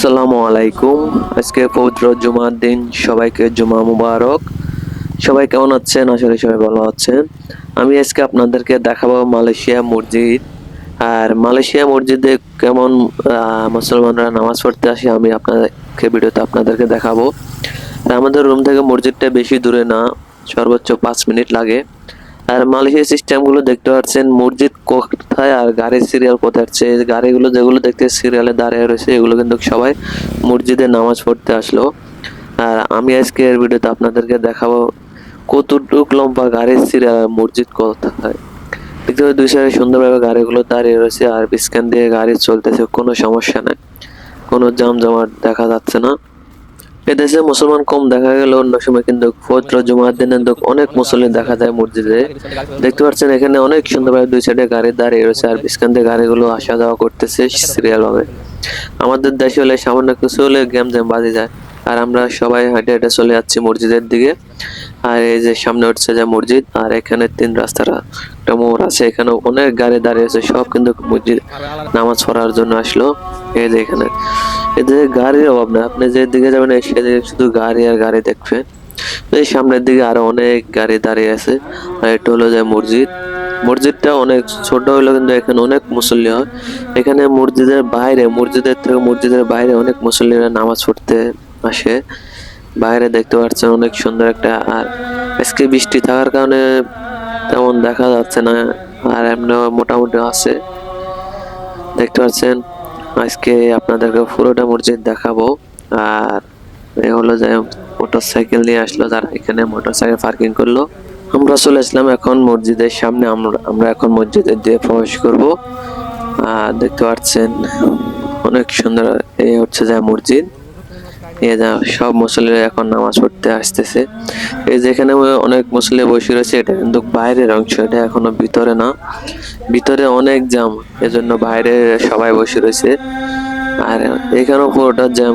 আসসালামু আলাইকুম। আজকে পবিত্র জুমার দিন, সবাইকে জুমা মুবারক। সবাই কেমন আছেন? আসলে সবাই ভালো আছেন। আমি আজকে আপনাদেরকে দেখাবো মালয়েশিয়া মসজিদ। আর মালয়েশিয়া মসজিদে কেমন মুসলমানরা নামাজ পড়তে আসে আমি আপনাদেরকে ভিডিওতে আপনাদেরকে দেখাবো। আমাদের রুম থেকে মসজিদটা বেশি দূরে না, সর্বোচ্চ পাঁচ মিনিট লাগে। আর মালয়েশিয়া সিস্টেমগুলো দেখতে পাচ্ছেন, মসজিদ কোথায় আর গাড়ির সিরিয়াল কোথায় এই গাড়িগুলো যেগুলো দেখতে সিরিয়ালে দাঁড়িয়ে রয়েছে, এগুলো কিন্তু সবাই মসজিদে নামাজ পড়তে আসলো। আর আমি আজকে এর ভিডিওতে আপনাদেরকে দেখাবো কতটুক লম্বা গাড়ির সিরিয়াল আর মসজিদ কোথায়। দেখতে পাচ্ছি দুই সাইডে সুন্দরভাবে গাড়িগুলো দাঁড়িয়ে রয়েছে, আর বিস্কান দিয়ে গাড়ি চলতেছে, কোনো সমস্যা নাই। কোনো জাম জমাট দেখা যাচ্ছে না। এদেশে মুসলমান কম দেখা গেল অন্য সময় কিন্তু পবিত্র জুমার দিনে অনেক মুসলিম দেখা যায় মসজিদে। দেখতে পাচ্ছেন এখানে অনেক সুন্দরভাবে দুই সাইডে গাড়ি দাঁড়িয়ে রয়েছে আর বিস্কান দিয়ে গাড়িগুলো আসা যাওয়া করতেছে সিরিয়াল ভাবে আমাদের দেশে হলে সামান্য কিছু হলে গেম জ্যাম বাজে যায়। আর আমরা সবাই হাঁটে হাঁটে চলে যাচ্ছি মসজিদের দিকে। আর এই যে সামনে উঠছে যে মসজিদ, আর এখানে তিন রাস্তার। একটা মোড় আছে এখানে অনেক গাড়ি দাঁড়িয়ে আছে, সব কিন্তু মসজিদ নামাজ পড়ার জন্য আসলো। এই যে এখানে। এদিকে গাড়ির অভাব না, আপনি যেদিকে যাবেন সেদিকে শুধু গাড়ি আর গাড়ি দেখবেন। এই সামনের দিকে আরও অনেক গাড়ি দাঁড়িয়ে আছে, আর এটা হলো যে মসজিদ। মসজিদটা অনেক ছোট হলো কিন্তু এখানে অনেক মুসল্লি হয়। এখানে মসজিদের বাইরে, মসজিদের থেকে মসজিদের বাইরে অনেক মুসল্লিরা নামাজ পড়তে আসে। বাইরে দেখতে পাচ্ছেন অনেক সুন্দর একটা, আর আজকে বৃষ্টি থাকার কারণে তেমন দেখা যাচ্ছে না, আর এমনি মোটামুটি আছে। দেখতে পাচ্ছেন, আজকে আপনাদেরকে পুরোটা মসজিদ দেখাবো, আর এ হলো যে মোটর সাইকেল নিয়ে আসলো, যারা এখানে মোটর সাইকেল পার্কিং করল। আমরা চলে আসলাম এখন মসজিদের সামনে, আমরা আমরা এখন মসজিদের দিয়ে প্রবেশ করব। আর দেখতে পাচ্ছেন, অনেক সুন্দর এই হচ্ছে যে মসজিদ। সব মুসলিম এখন নামাজ পড়তে আসতেছে। এই যেখানে অনেক মুসলিম বসে রয়েছে, এটা কিন্তু বাইরের অংশ, এটা এখনও ভিতরে না। ভিতরে অনেক জ্যাম, এজন্য বাইরে সবাই বসে রয়েছে। আর এখানেও পুরোটা জ্যাম।